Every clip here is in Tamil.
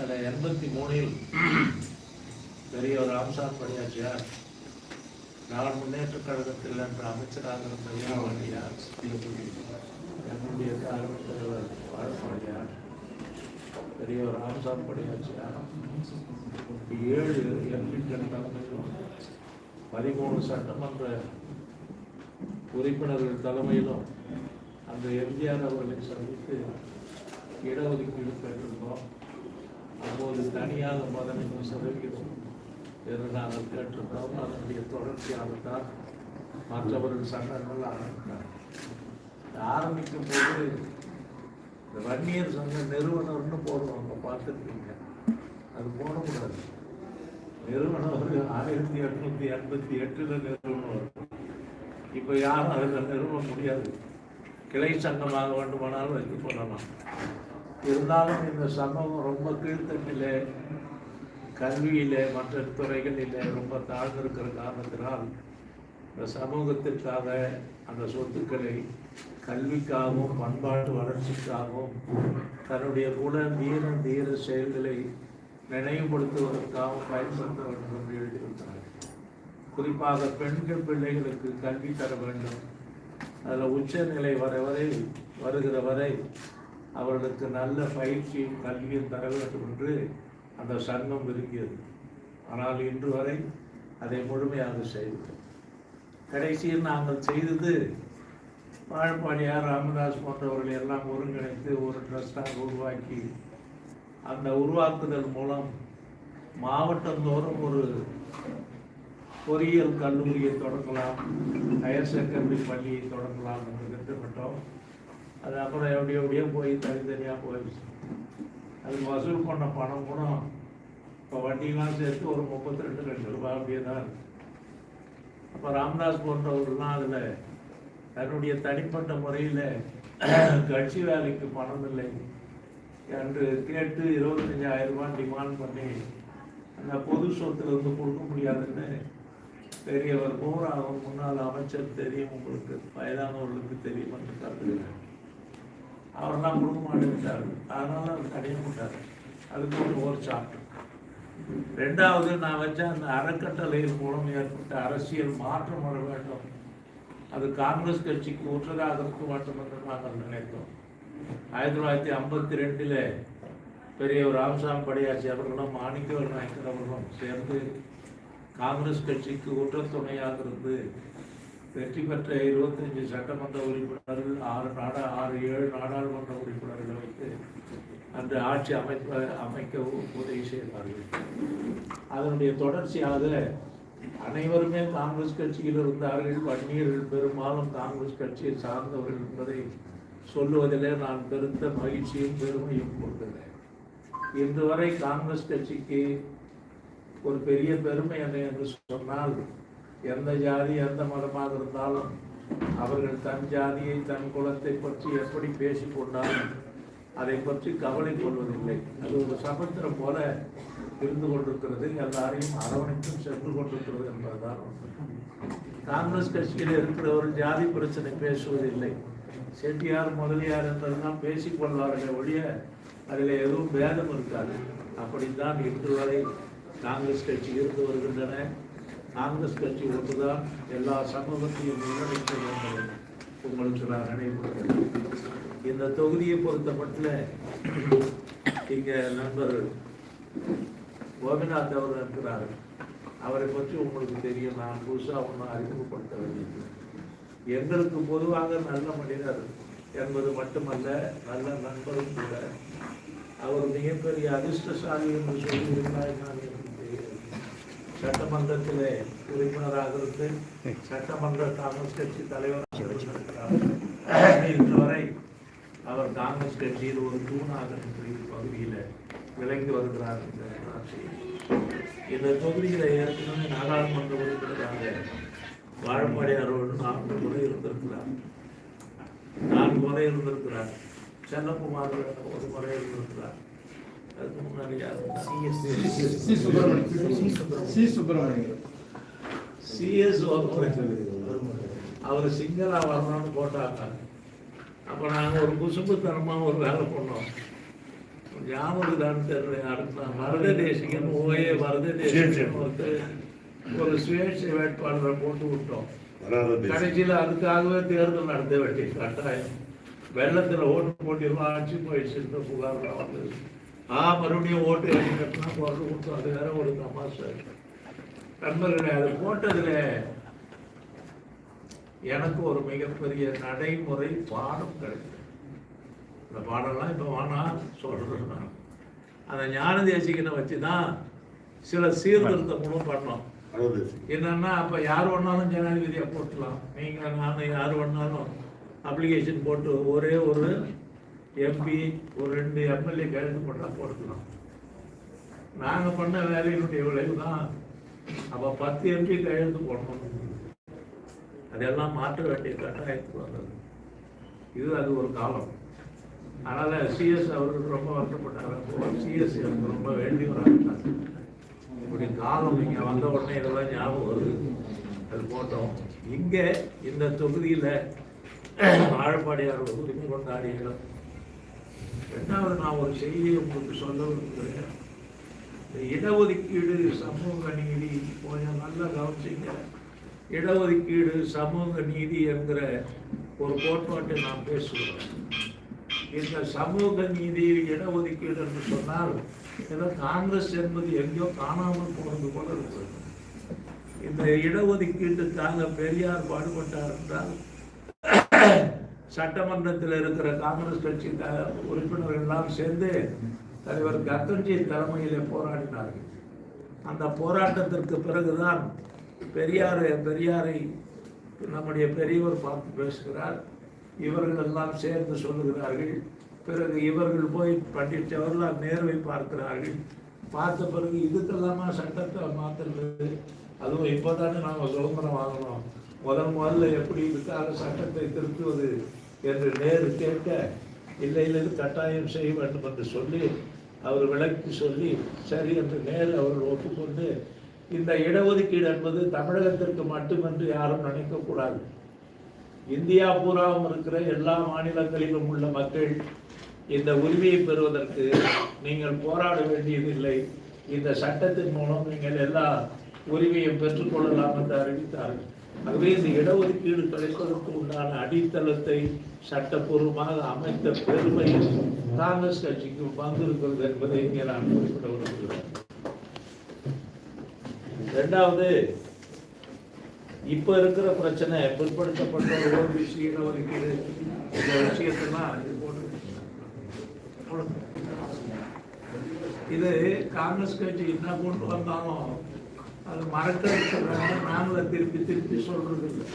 கடை எண்பத்தி மூணில் பெரியவர் ராம்சார் பணியாற்றியார். நான் முன்னேற்ற கழகத்தில் என்ற அமைச்சராக இருந்த ஈரவண்டியார் என்னுடைய தலைமை தலைவர் பெரிய பெரியவர் ராம்சார் பணியாற்றியார். ஏழு எம்பிக்கள் தலைமையிலும் பதிமூணு சட்டமன்ற உறுப்பினர்கள் தலைமையிலும் அந்த எம்ஜிஆர் அவர்களை சந்தித்து இடஒதுக்கீடு பெற்றிருந்தோம். அப்போது தனியாக பதினைந்து சதவிகிதம் என்று நாங்கள் கேட்டிருந்தோம் அதனுடைய தொடர்ச்சியாகத்தான் மற்றவர்கள் சங்கங்கள் ஆரம்பித்தார் ஆரம்பிக்கும் போது இந்த வன்னியர் சங்க நிறுவனர்னு போடுவாங்க பார்த்துருக்கீங்க. அது போடக்கூடாது. நிறுவனம் ஆயிரத்தி எட்நூத்தி எண்பத்தி எட்டுல நிறுவனம் இப்போ யாரும் அதில் நிறுவ முடியாது. கிளை சங்கமாக வேண்டுமானாலும் வைத்து பண்ணலாம் இருந்தாலும் இந்த சமூகம் ரொம்ப கீழ்த்தட்டில் கல்வியில் மற்ற துறைகளில் ரொம்ப தாழ்ந்திருக்கிற காரணத்தினால் இந்த சமூகத்திற்காக அந்த சொத்துக்களை கல்விக்காகவும் பண்பாட்டு வளர்ச்சிக்காகவும் தன்னுடைய குண வீர தீர செயல்களை நினைவுபடுத்துவதற்காகவும் பயன்படுத்த வேண்டும் என்று எழுதியிருக்கிறார் குறிப்பாக பெண்கள் பிள்ளைகளுக்கு கல்வி தர வேண்டும். அதில் உச்சநிலை வரை வரை வருகிற வரை அவர்களுக்கு நல்ல பயிற்சியும் கல்வியும் தர வேண்டும் என்று அந்த சங்கம் விரும்பியது. ஆனால் இன்று வரை அதை முழுமையாக செய்தது கடைசியில் நாங்கள் செய்தது வாழப்பாடியார் ராமதாஸ் போன்றவர்களை எல்லாம் ஒருங்கிணைத்து ஒரு ட்ரஸ்டாக உருவாக்கி அந்த உருவாக்குதல் மூலம் மாவட்டந்தோறும் ஒரு பொறியியல் கல்லூரியை தொடங்கலாம் ஹையர் செகண்டரி பள்ளியை தொடங்கலாம் என்று திட்டமிட்டோம். அது அப்புறம் எப்படி எப்படியோ போய் தனித்தனியாக போயிடுச்சு. அது வசூல் பண்ண பணம் கூட இப்போ வட்டிலாம் சேர்த்து ஒரு முப்பத்தி ரெண்டு லட்சம் ரூபாய் அப்படியே தான் இருக்கு. அப்போ ராமதாஸ் போன்றவர்கள்லாம் அதில் தன்னுடைய தனிப்பட்ட முறையில் கட்சி வேலைக்கு பணம் இல்லை. என்று கேட்டு இருபத்தஞ்சாயிரம் ரூபாய் டிமாண்ட் பண்ணி அந்த பொது சொத்துல இருந்து கொடுக்க முடியாதுன்னு பெரியவர் பூராவும் முன்னாள் அமைச்சர் தெரியும் உங்களுக்கு. வயதானவர்களுக்கு தெரியும் என்று கருதுகிறேன் அவரெல்லாம் கொடுக்க மாட்டேங்கிட்டார் அதனால் அவர் கடினப்பட்டார் அதுக்கு ஒரு ஓர் சாப்பிட்டு ரெண்டாவது நான் வச்ச அந்த அறக்கட்டளையின் மூலம் ஏற்பட்ட அரசியல் மாற்றம் வர வேண்டும். அது காங்கிரஸ் கட்சிக்கு ஒற்றதாக இருக்க வேண்டும். என்று நாங்கள் நினைத்தோம் ஆயிரத்தி தொள்ளாயிரத்தி ஐம்பத்தி ரெண்டில் பெரியவர் ராமசாமி படையாச்சி அவர்களும் மாணிக்கவர் நாயக்கர் அவர்களும் சேர்ந்து காங்கிரஸ் கட்சிக்கு ஒற்ற துணையாக இருந்து வெற்றி பெற்ற இருபத்தஞ்சு சட்டமன்ற உறுப்பினர்கள் ஆறு நாடா ஆறு ஏழு நாடாளுமன்ற உறுப்பினர்களை வைத்து அந்த ஆட்சி அமைப்ப அமைக்க உதவி செய்தார்கள் அதனுடைய தொடர்ச்சியாக அனைவருமே காங்கிரஸ் கட்சியில் இருந்தார்கள். வன்னியர்கள் பெரும்பாலும் காங்கிரஸ் கட்சியை சார்ந்தவர்கள் என்பதை சொல்லுவதிலே நான் பெருத்த மகிழ்ச்சியும் பெருமையும் கொள்கிறேன். இன்று வரை காங்கிரஸ் கட்சிக்கு ஒரு பெரிய பெருமை என்ன என்று சொன்னால் எந்த ஜாதி எந்த மதமாக இருந்தாலும் அவர்கள் தன் ஜாதியை தன் குலத்தை பற்றி எப்படி பேசிக்கொண்டாலும் அதை பற்றி கவலை கொள்வதில்லை. அது ஒரு சமுத்திரம் போல இருந்து கொண்டிருக்கிறது. எல்லாரையும் அரவணைத்தும் சென்று கொண்டிருக்கிறது என்பதுதான் காங்கிரஸ் கட்சியில் இருக்கிறவர்கள் ஜாதி பிரச்சனை பேசுவதில்லை. செட்டியார் முதலியார் என்றெல்லாம் பேசிக்கொள்வார்களே ஒழிய அதில் எதுவும் பேதம் இருக்காது. அப்படித்தான் இன்று வரை காங்கிரஸ் கட்சி இருந்து வருகின்றன. காங்கிரஸ் கட்சி ஒன்றுதான் எல்லா சமூகத்தையும் முன்னெடுக்க என்பதை உங்களுக்கு நான் நினைவுபடுத்துகிறேன். இந்த தொகுதியை பொறுத்தமட்டில் இங்கே நண்பர் கோபிநாத் அவர் இருக்கிறார். அவரை பற்றி உங்களுக்கு தெரியும். நான் புதுசாக ஒன்றும் அறிமுகப்படுத்த வேண்டியது எங்களுக்கு பொதுவாக நல்ல மனிதர் என்பது மட்டுமல்ல நல்ல நண்பரும் கூட. அவர் மிகப்பெரிய அதிர்ஷ்டசாலி என்று சொல்லியிருந்தால் நான் சட்டமன்றத்திலே உறுப்பினராக இருந்து சட்டமன்ற காங்கிரஸ் கட்சி தலைவராக இருந்திருக்கிறார் இன்று வரை அவர் காங்கிரஸ் கட்சியில் ஒரு தூணாக இந்த பகுதியில் விளங்கி வருகிறார் என்ற இந்த தொகுதியில் ஏற்கனவே நாடாளுமன்ற உறுப்பினராக வாழப்பாடியார் ஒரு நான்கு முறை இருந்திருக்கிறார். நான்கு முறை இருந்திருக்கிறார். செல்லகுமார் ஒரு முறை இருந்திருக்கிறார். அதுக்கு முன்னாடி C Subramaniam C Subramaniam CS அவர் சிங்கராக வரணும்னு போட்டாங்க அப்போ நாங்கள் ஒரு குசும்புத்தனமாக ஒரு வேலை பண்ணோம் ஞாபகம் தெரியல யாருக்குன்னா வரத தேசிகன் ஓஏ வரத தேசிகன் ஒரு சுயேட்சை வேட்பாளரை போட்டு விட்டோம் கடைசியில் அதுக்காகவே தேர்தல் நடத்த வேண்டிய கட்டாயம் வெள்ளத்தில் ஓட்டு போட்டியெல்லாம் ஆட்சி போயிடுச்சு புகார்லாம் வந்தது ஆ மறுபடியும் ஓட்டு கட்டினா குரல் கொடுத்தோம் அது வேற ஒரு தமாஷா நண்பர்களே அது போட்டதுல எனக்கு ஒரு மிகப்பெரிய நடைமுறை பாடம் கிடைக்கும் இந்த பாடம்லாம் இப்போ வேணா சொல்றேன் நான். அந்த ஞான தேசிகனை வச்சு தான் சில சீர்திருத்தங்களும் பண்ணோம். என்னன்னா அப்போ யார் வேணாலும் ஜனாதிபதியை போட்டுலாம். நீங்கள் நான் யார் வேணாலும் அப்ளிகேஷன் போட்டு ஒரே ஒரு எம்பி ஒரு ரெண்டு எம்எல்ஏ கேட்டு போட்டால் போட்டுக்கலாம். நாங்கள் பண்ண வேலையினுடைய விளைவு தான் அப்போ பத்து எம்பி கையெழுத்து போடணும். அதெல்லாம் மாற்ற வேண்டிய கட்டாயத்துக்கு வந்தது. இது அது ஒரு காலம். அதனால் சிஎஸ் அவர்கள் ரொம்ப வருத்தப்பட்டார் சிஎஸ் எனக்கு ரொம்ப வேண்டியவராக இப்படி காலம் இங்கே வந்த உடனே இதெல்லாம் ஞாபகம் வருது. அது போட்டோம். இங்கே இந்த தொகுதியில் ஆழப்பாடியார் உரிமை கொண்டாடிய ரெண்டாவது நான் ஒரு செய்தியை உங்களுக்கு சொல்ல விரும்புகிறேன். இந்த இடஒதுக்கீடு சமூக நீதி கொஞ்சம் நல்லா கவனிச்சிங்க. இடஒதுக்கீடு சமூக நீதி என்கிற ஒரு கோட்பாட்டை நாம் பேசுகிறோம் இந்த சமூக நீதி இடஒதுக்கீடு என்று சொன்னால் ஏதோ காங்கிரஸ் என்பது எங்கேயோ காணாமல் போனது போல இருக்கிறது இந்த இடஒதுக்கீட்டுக்காக பெரியார் பாடுபட்டார் என்றால் சட்டமன்றத்தில் இருக்கிற காங்கிரஸ் கட்சி த- உறுப்பினர்கள் எல்லாம் சேர்ந்து தலைவர் கத்தர்ஜி தலைமையிலே போராடினார்கள். அந்த போராட்டத்திற்கு பிறகுதான் பெரியார் பெரியாரை நம்முடைய பெரியவர் பார்த்து பேசுகிறார். இவர்கள் எல்லாம் சேர்ந்து சொல்லுகிறார்கள். பிறகு இவர்கள் போய் பண்டிட் ஜவஹர்லால் நேருவை பார்க்கிறார்கள். பார்த்த பிறகு இதுக்கெல்லாமா சட்டத்தை மாற்றுறது அதுவும் இப்போதானே நாங்கள் சுதந்திரம் வாங்கணும் முதல் முதல்ல எப்படி இதுக்காக சட்டத்தை திருத்துவது என்று நேரு கேட்க இல்லை இல்லை கட்டாயம் செய்ய வேண்டும் என்று சொல்லி அவர் விளக்கி சொல்லி சரி என்று நேரு அவர்கள் ஒப்புக்கொண்டு இந்த இடஒதுக்கீடு என்பது தமிழகத்திற்கு மட்டுமென்று யாரும் நினைக்கக்கூடாது. இந்தியா பூராவும் இருக்கிற எல்லா மாநிலங்களிலும் உள்ள மக்கள் இந்த உரிமையை பெறுவதற்கு நீங்கள் போராட வேண்டியதில்லை. இந்த சட்டத்தின் மூலம் நீங்கள் எல்லா உரிமையும் பெற்றுக்கொள்ளலாம் என்று அறிவித்தார்கள். ஆகவே இந்த இடஒதுக்கீடு கிடைப்பதற்கு உண்டான அடித்தளத்தை சட்டப்பூர்வமாக அமைத்த பெருமை காங்கிரஸ் கட்சிக்கு வந்திருக்கிறது என்பதை இங்கே நான் குறிப்பிட விரும்புகிறேன். ரெண்டாவது இப்ப இருக்கிற பிரச்சனை பிற்படுத்தப்பட்ட ஓபிசி இடஒதுக்கீடு இந்த விஷயத்தெல்லாம் இது போட்டு இது காங்கிரஸ் கட்சி என்ன கொண்டு வந்தாலும் அது மறக்கிறது சொல்கிறாங்க நாங்களும் திருப்பி திருப்பி சொல்றது இல்லை.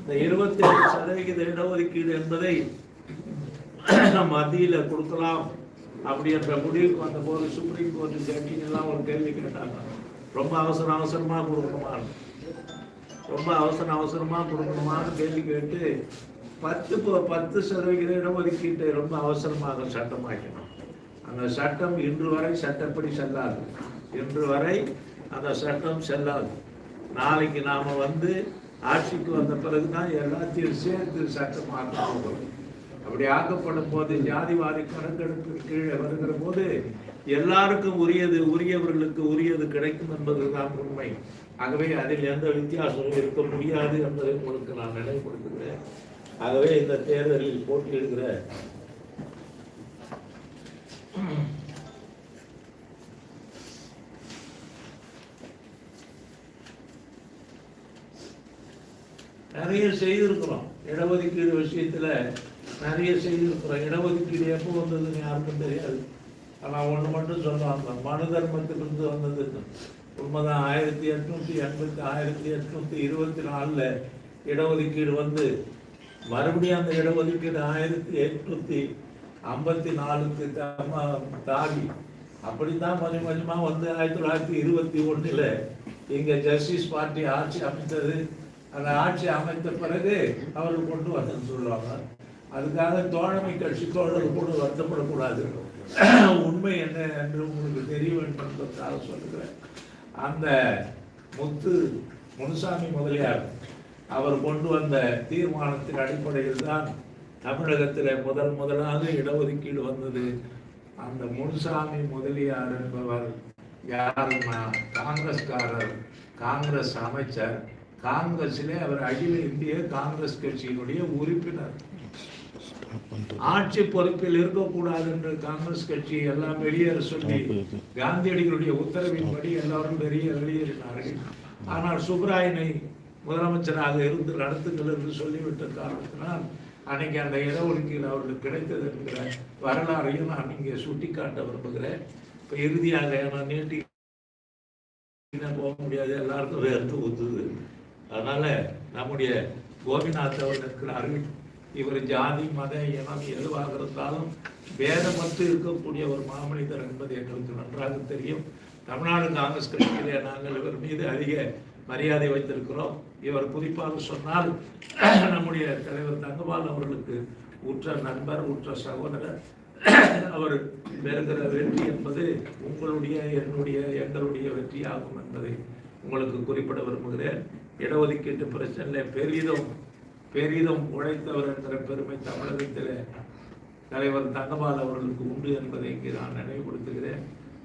இந்த இருபத்தி ஏழு சதவிகித இடஒதுக்கீடு என்பதை நம்ம மத்தியில் கொடுக்கலாம் அப்படி என்ற முடிவுக்கு வந்த போது சுப்ரீம் கோர்ட் ஜட்ஜிங்கெல்லாம் ஒரு கேள்வி கேட்டாங்க. ரொம்ப அவசர அவசரமா கொடுக்கணுமா? ரொம்ப அவசர அவசரமா கொடுக்கணுமான்னு கேள்வி கேட்டு பத்து பத்து சதவிகித இடஒதுக்கீட்டை ரொம்ப அவசரமாக சட்டமாக்கணும் அந்த சட்டம் இன்று வரை சட்டப்படி செல்லாது. இன்று வரை அந்த சட்டம் செல்லாது. நாளைக்கு நாம் வந்து ஆட்சிக்கு வந்த பிறகு தான் எல்லாத்தையும் சேர்த்து சட்டம் ஆக்க அப்படி ஆக்கப்படும் போது ஜாதிவாதி கணக்கெடுப்பு கீழே வருகிற போது எல்லாருக்கும் உரியது உரியவர்களுக்கு உரியது கிடைக்கும் என்பதுதான் உண்மை. ஆகவே அதில் எந்த வித்தியாசமும் இருக்க முடியாது என்பதை உங்களுக்கு நான் நினைவுபடுத்துகிறேன். ஆகவே இந்த தேர்தலில் போட்டியிடுகிற நிறைய செய்திருக்கிறோம். இடஒதுக்கீடு விஷயத்தில் நிறைய செய்திருக்கிறோம். இடஒதுக்கீடு எப்போ வந்ததுன்னு யாருக்கும் தெரியாது. ஆனால் ஒன்று மட்டும் சொல்லுவாங்க மனு தர்மத்திலிருந்து வந்தது. உண்மைதான் ஆயிரத்தி எட்நூற்றி எண்பத்தி ஆயிரத்தி எட்நூற்றி இருபத்தி நாலில் இடஒதுக்கீடு வந்து மறுபடியும் அந்த இடஒதுக்கீடு ஆயிரத்தி எட்நூற்றி ஐம்பத்தி நாலுக்கு தாவி. அப்படி தான் கொஞ்சம் கொஞ்சமாக வந்து ஆயிரத்தி தொள்ளாயிரத்தி இருபத்தி ஒன்றில் இங்கே ஜஸ்டிஸ் பார்ட்டி ஆட்சி அமைத்தது. அந்த ஆட்சி அமைத்த பிறகு அவர்கள் கொண்டு வந்தேன்னு சொல்லுவாங்க. அதுக்காக தோழமை கட்சி தோழர்கள் கூட வருத்தப்படக்கூடாது. உண்மை என்ன என்று உங்களுக்கு தெரிய வேண்டும் என்பதற்காக சொல்லுகிறேன். அந்த முத்து முனுசாமி முதலியார் அவர் கொண்டு வந்த தீர்மானத்தின் அடிப்படையில் தான் தமிழகத்தில் முதல் முதலாக இடஒதுக்கீடு வந்தது. அந்த முனுசாமி முதலியார் என்பவர் யாருன்னா காங்கிரஸ்காரர் காங்கிரஸ் அமைச்சர் காங்கிரஸிலே அவர் அகில இந்திய காங்கிரஸ் கட்சியினுடைய உறுப்பினர். ஆட்சி பொறுப்பில் இருக்கக்கூடாது என்று காங்கிரஸ் கட்சி எல்லாம் வெளியேற சொல்லி காந்தியடிகளுடைய உத்தரவின்படி எல்லாரும் வெளியே வெளியேறினார்கள். ஆனால் சுப்ராயனை முதலமைச்சராக இருந்து நடத்துங்கள் என்று சொல்லிவிட்ட காரணத்தினால் அன்னைக்கு அந்த இடஒதுக்கீடு அவர்களுக்கு கிடைத்தது என்கிற வரலாறையும் நான் இங்கே சுட்டிக்காட்ட விரும்புகிறேன். இப்போ இறுதியாக நான் நீட்டி போக முடியாது எல்லாருக்கும் வேர்த்து ஊத்துது அதனால நம்முடைய கோபிநாத் அவர் இருக்கிறார்கள். இவர் ஜாதி மத இனம் எதுவாக இருந்தாலும் வேதமற்று இருக்கக்கூடிய ஒரு மாமனிதர் என்பது எங்களுக்கு நன்றாக தெரியும். தமிழ்நாடு காங்கிரஸ் கட்சியிலே நாங்கள் இவர் மீது அதிக மரியாதை வைத்திருக்கிறோம். இவர் குறிப்பாக சொன்னால் நம்முடைய தலைவர் தங்கபால் அவர்களுக்கு உற்ற நண்பர் உற்ற சகோதரர் அவர் பெறுகிற வெற்றி என்பது உங்களுடைய என்னுடைய எங்களுடைய வெற்றியாகும் என்பதை உங்களுக்கு குறிப்பிட விரும்புகிறேன். இடஒதுக்கீட்டு பிரச்சனையில் பெரிதும் பெரிதும் உழைத்தவர் என்ற பெருமை தமிழகத்தில் தலைவர் தங்கபால் அவர்களுக்கு உண்டு என்பதை இங்கே நான் நினைவுபடுத்துகிறேன்.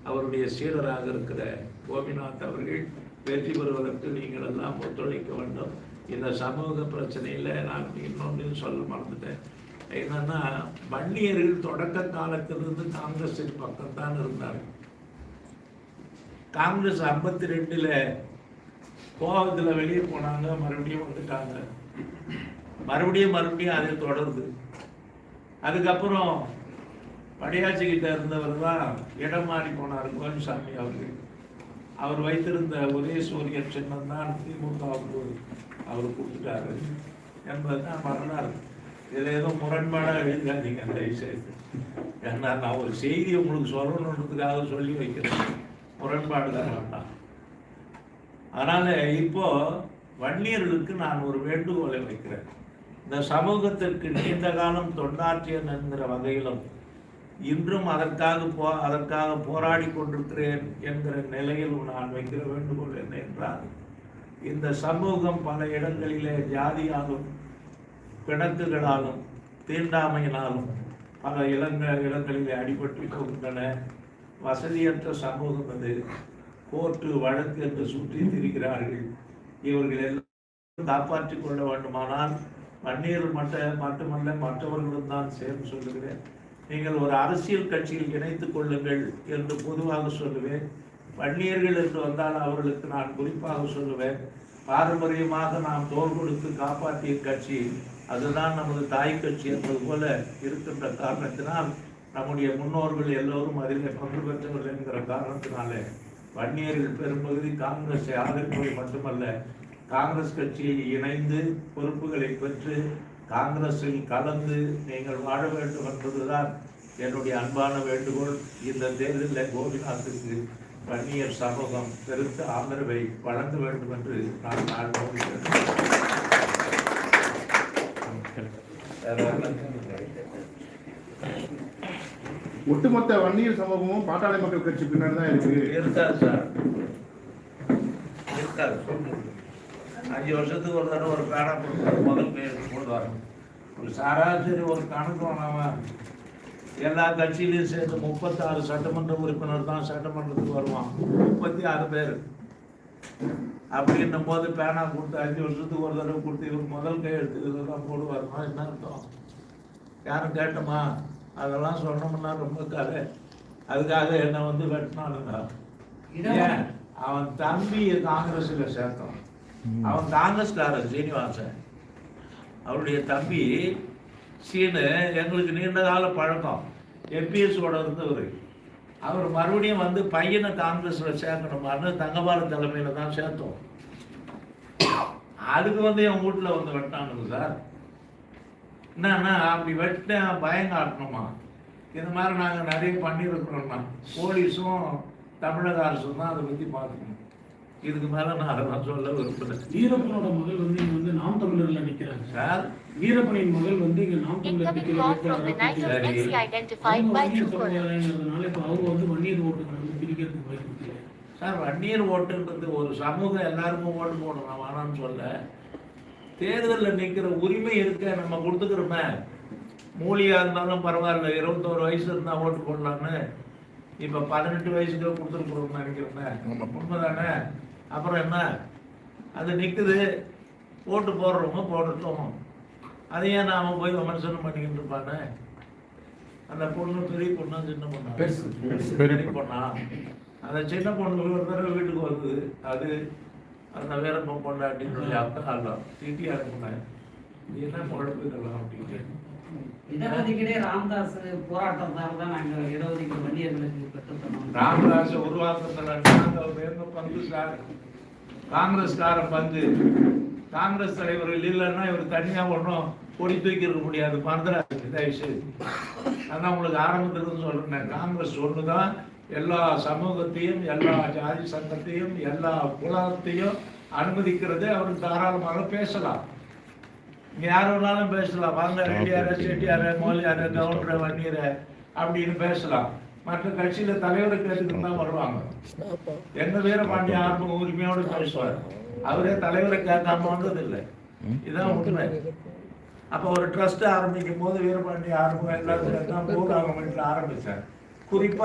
அவருடைய சீடராக இருக்கிற கோபிநாத் அவர்கள் வெற்றி பெறுவதற்கு நீங்கள் எல்லாம் ஒத்துழைக்க வேண்டும். இந்த சமூக பிரச்சனையில் நான் இன்னொன்று சொல்ல மறந்துட்டேன். என்னன்னா வன்னியர்கள் தொடக்க காலத்திலிருந்து காங்கிரஸின் பக்கம் தான் இருந்தார்கள். காங்கிரஸ் ஐம்பத்தி ரெண்டுல கோபத்தில் வெளியே போனாங்க மறுபடியும் வந்துட்டாங்க. மறுபடியும் மறுபடியும் அது தொடருது. அதுக்கப்புறம் படையாச்சி கிட்ட இருந்தவர் தான் இடம் மாறி போனார் கோவிசாமி அவர்கள். அவர் வைத்திருந்த ஒரே சூரியன் சின்னம் தான் திமுகவுக்கு அவர் கொடுத்துட்டாரு என்பது தான் வரலாறு. இதில் ஏதோ முரண்பாடாக எழுதாதீங்க அந்த விஷயத்து ஏன்னா நான் ஒரு செய்தி உங்களுக்கு சொல்லணுன்றதுக்காக சொல்லி வைக்கிறேன். முரண்பாடு தான் வேண்டாம். அதனால் இப்போ வன்னியர்களுக்கு நான் ஒரு வேண்டுகோளை வைக்கிறேன். இந்த சமூகத்திற்கு நீண்ட காலம் தொண்டாற்றியன் என்கிற வகையிலும் இன்றும் அதற்காக போ அதற்காக போராடி கொண்டிருக்கிறேன் என்கிற நிலையில் நான் வைக்கிற வேண்டுகோள் என்ன என்றால் இந்த சமூகம் பல இடங்களிலே ஜாதியாலும் பிணக்குகளாலும் தீண்டாமையினாலும் பல இடங்கள் இடங்களிலே அடிபட்டு போகின்றன வசதியற்ற சமூகம் அது கோர்ட்டு வழக்கு என்று சுற்றி திரிகிறார்கள் இவர்கள் எல்லாம் காப்பாற்றிக் கொள்ள வேண்டுமானால் வன்னியர் மட்ட மட்டுமல்ல மற்றவர்களும் தான் சேர்ந்து சொல்லுகிறேன். நீங்கள் ஒரு அரசியல் கட்சியில் இணைத்துக் கொள்ளுங்கள் என்று பொதுவாக சொல்லுவேன். வன்னியர்கள் என்று வந்தால் அவர்களுக்கு நான் குறிப்பாக சொல்லுவேன். பாரம்பரியமாக நாம் தோல் கொடுத்து காப்பாற்றிய கட்சி அதுதான் நமது தாய் கட்சி என்பது போல இருக்கின்ற காரணத்தினால் நம்முடைய முன்னோர்கள் எல்லோரும் அதில் பங்கு பெற்றவர்கள் என்கிற காரணத்தினாலே வன்னியர்கள் பெரும்பகுதி காங்கிரஸை ஆதரிப்பது மட்டுமல்ல காங்கிரஸ் கட்சியில் இணைந்து பொறுப்புகளை பெற்று காங்கிரஸில் கலந்து நீங்கள் வாழ வேண்டும் என்பதுதான் என்னுடைய அன்பான வேண்டுகோள். இந்த தேர்தலில் கோபிநாத்துக்கு வன்னியர் சமூகம் பெருத்த ஆதரவை வழங்க வேண்டும் என்று நான் நாள் ஒட்டுமொத்த வன்னியர் சமூகமும் பாட்டாளி மக்கள் கட்சி பின்னாடி தான் இருக்கு. இருக்காது சார். இருக்காது. அஞ்சு வருஷத்துக்கு ஒரு தடவை ஒரு பேனா கொடுத்தாரு முதல் பேர் போடுவார். ஒரு சராசரி ஒரு கணக்கு வேணாம எல்லா கட்சியிலையும் சேர்த்து முப்பத்தாறு சட்டமன்ற உறுப்பினர் தான் சட்டமன்றத்துக்கு வருவான். முப்பத்தி ஆறு பேர். அப்படின்னும் போது பேனா கொடுத்து அஞ்சு வருஷத்துக்கு ஒரு தடவை கொடுத்து இவர் முதல் கையெழுத்து இதெல்லாம் போடுவாருமா என்ன அர்த்தம்? யாரும் கேட்டோமா? அதெல்லாம் சொன்னோம்னா ரொம்ப கதை. அதுக்காக என்னை வந்து வெட்டினானுங்க ஏன்? அவன் தம்பி காங்கிரஸ்ல சேர்த்தான். அவன் காங்கிரஸ்காரன் சீனிவாசன். அவருடைய தம்பி சீனு எங்களுக்கு நீண்ட கால பழக்கம். எம்பிஎஸோட இருந்தவர். அவர் மறுபடியும் வந்து பையனை காங்கிரஸ்ல சேர்க்கணுமான்னு தங்கபால தலைமையில தான் சேர்த்தோம். அதுக்கு வந்து என் வீட்டில் வந்து வெட்டானுங்க சார். என்னன்னா அப்படி வெட்ட பயம் காட்டணுமா? இந்த மாதிரி நாங்கள் நிறைய பண்ணியிருக்கிறோம்னா போலீஸும் தமிழக அரசும் தான் அதை பற்றி பார்க்கணும். இதுக்கு மேலே நான் அதெல்லாம் சொல்ல விரும்பல. வீரப்பனோட மகள் வந்து இங்க வந்து நாம் தமிழர்ல நிக்கிறாங்க. சார் வீரப்பனின் மகள் வந்து இங்க நாம் தமிழர். நிக்கிறதுனால இப்ப அவங்க வந்து வன்னியர் ஓட்டுகளை வந்து பிரிக்கிறதுக்கு வாய்ப்பு சார் வன்னியர் ஓட்டுன்றது ஒரு சமூகம் எல்லாருக்கும் ஓட்டு போடணும் நான் வேணாம்னு சொல்ல. தேர்தலில் நிற்கிற உரிமை இருக்க நம்ம கொடுத்துக்கிறோமே? மூலியா இருந்தாலும் பரவாயில்ல. இருபத்தோரு வயசு இருந்தால் ஓட்டு போடலான்னு இப்போ பதினெட்டு வயசுக்கு கொடுத்துருக்குறோம்னு நினைக்கிறேன் உண்மைதானே? அப்புறம் என்ன? அது நிற்குது ஓட்டு போடுறவங்க போடட்டும். அதையே நாம போய் விமர்சனம் பண்ணிக்கிட்டு இருப்பானே. அந்த பொண்ணு பெரிய பொண்ணா சின்ன பொண்ணா. பெரிய பொண்ணா? அந்த சின்ன பொண்ணு ஒரு தடவை வீட்டுக்கு வருது அது அந்த வீரப்ப பொண்டாட்டின்னு சொல்லி அக்கா அல்ல டிடிஆர் பொண்ணு? இது என்ன குழப்பு இதெல்லாம் அப்படின்ட்டு. இடஒதுக்கீடே ராமதாஸ் போராட்டத்தால தான் நாங்க இடஒதுக்கீடு வன்னியர்களுக்கு பெற்றுத்தரோம் ராமதாஸ் உருவாக்கத்துல நாங்க வேங்க பங்கு சார். காங்கிரஸ்கார பங்கு காங்கிரஸ் தலைவர்கள் இல்லைன்னா இவர் தனியா ஒன்றும் கொடி தூக்கி இருக்க. முடியாது மறந்துடாது தயவுசு அதான் உங்களுக்கு ஆரம்பத்துல சொல்றேன். காங்கிரஸ் ஒண்ணுதான் எல்லா சமூகத்தையும் எல்லா ஜாதி சங்கத்தையும் எல்லா குலத்தையும் அனுமதிக்கிறது அவருக்கு தாராளமாக பேசலாம். இங்க யார் வேணாலும் பேசலாம். வாங்க ரெட்டியார செட்டியார மோலியார கவுண்டர வன்னியர அப்படின்னு பேசலாம். மற்ற கட்சியில தலைவரை கேட்டுக்கிட்டு தான் வருவாங்க. எங்க வீரபாண்டிய ஆரம்ப உரிமையோடு பேசுவார். அவரே தலைவரை கேட்காம வந்ததில்லை. இதுதான் இதான் உண்மை. அப்போ ஒரு ட்ரஸ்ட் ஆரம்பிக்கும் போது வீரபாண்டி ஆரம்பம் எல்லாத்துலேயும் தான் போர்டு ஆரம்பிச்சு ஆரம்பிச்சார் குறிப்பா